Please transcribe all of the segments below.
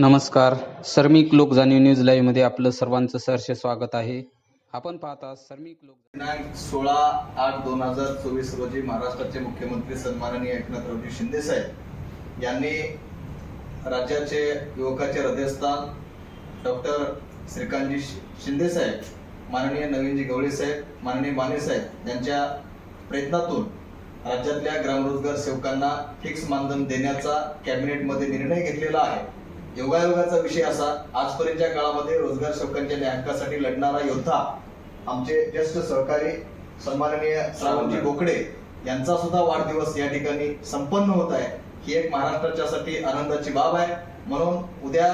नमस्कार. सर्मिक लोक जाणीव न्यूज लाईव्हमध्ये आपलं सर्वांचं सहर्ष स्वागत आहे. आपण पाहता सर्मिक लोक दिनांक सोळा आठ दोन हजार चोवीस रोजी महाराष्ट्राचे मुख्यमंत्री सन्माननीय एकनाथरावजी शिंदे साहेब यांनी राज्याचे युवकाचे हृदयस्थान डॉक्टर श्रीकांतजी शिंदे साहेब माननीय नवीनजी गवळी साहेब माननीय माने साहेब यांच्या प्रयत्नातून राज्यातल्या ग्रामरोजगार सेवकांना फिक्स मानधन देण्याचा कॅबिनेटमध्ये निर्णय घेतलेला आहे. योगायोगाचा विषय असा आजपर्यंतच्या काळामध्ये रोजगार सेवकांच्या न्याय हक्कासाठी लढणारा योद्धा आमचे ज्येष्ठ सहकारी सन्माननीय श्रावणजी बोकडे यांचा सुद्धा वाढदिवस या ठिकाणी संपन्न होत आहे. ही एक महाराष्ट्राच्यासाठी आनंदाची बाब आहे. म्हणून उद्या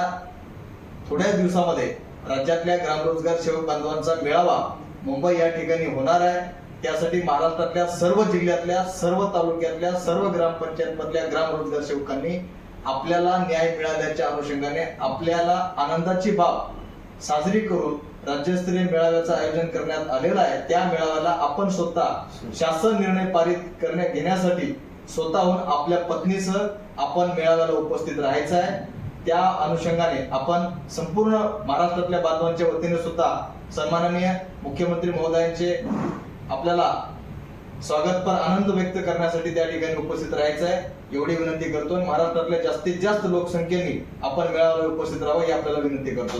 थोड्या दिवसामध्ये राज्यातल्या ग्रामरोजगार सेवक बांधवांचा मेळावा मुंबई या ठिकाणी होणार आहे. त्यासाठी महाराष्ट्रातल्या सर्व जिल्ह्यातल्या सर्व तालुक्यातल्या सर्व ग्रामपंचायत मधल्या ग्रामरोजगार सेवकांनी आपल्याला न्याय मिळाल्याच्या अनुषंगाने आपल्याला आनंदाची बाब साजरी करून राज्यस्तरीय मेळाव्याचं आयोजन करण्यात आलेलं आहे. त्या मेळाव्याला आपण स्वतः शासन निर्णय पारित करण्या घेण्यासाठी स्वतःहून आपल्या पत्नीसह आपण मेळाव्याला उपस्थित राहायचं आहे. त्या अनुषंगाने आपण संपूर्ण महाराष्ट्रातल्या बांधवांच्या वतीने सुद्धा सन्माननीय मुख्यमंत्री महोदयांचे आपल्याला स्वागतपर आनंद व्यक्त करण्यासाठी त्या ठिकाणी उपस्थित राहायचं आहे एवढी विनंती करतो आणि महाराष्ट्रातल्या जास्तीत जास्त लोकसंख्येने आपण मेळाव्याला उपस्थित राहावं ही आपल्याला विनंती करतो.